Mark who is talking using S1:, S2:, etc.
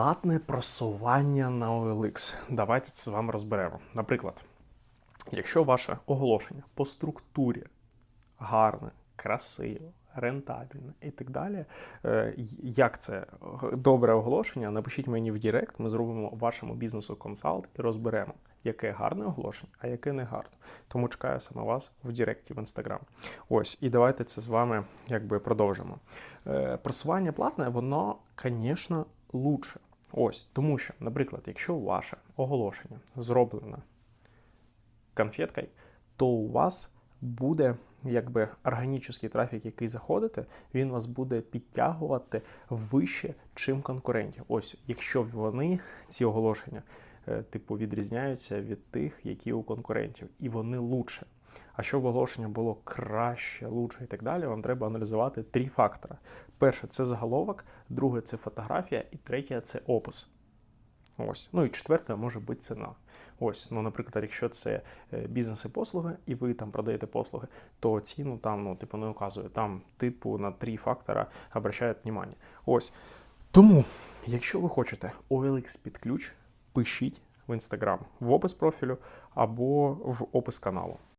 S1: Платне просування на OLX. Давайте це з вами розберемо. Наприклад, якщо ваше оголошення по структурі гарне, красиве, рентабельне і так далі, е, як це добре оголошення, напишіть мені в Директ, ми зробимо вашому бізнесу консалт і розберемо, яке гарне оголошення, а яке не гарне. Тому чекаю саме вас в Директі в Інстаграм. Ось, і давайте це з вами якби продовжимо. Е, Просування платне, воно, звісно, лучше. Ось, тому що, наприклад, якщо ваше оголошення зроблено конфеткою, то у вас буде якби органічний трафік, який заходите, він вас буде підтягувати вище, чим конкурентів. Ось, якщо вони ці оголошення, типу, відрізняються від тих, які у конкурентів, і вони лучше. А щоб оголошення було краще, лучше і так далі, вам треба аналізувати три фактори. Перше це заголовок, друге це фотографія, і третє це опис. Ось. Ну і четверте може бути ціна. Ось, ну, наприклад, якщо це е, бізнес і послуги, і ви там продаєте послуги, то ціну там, ну, типу, не указує. Там, типу, на три фактора обращають внимание. Ось. Тому, якщо ви хочете OLX під ключ, пишіть в Instagram, в опис профілю або в опис каналу.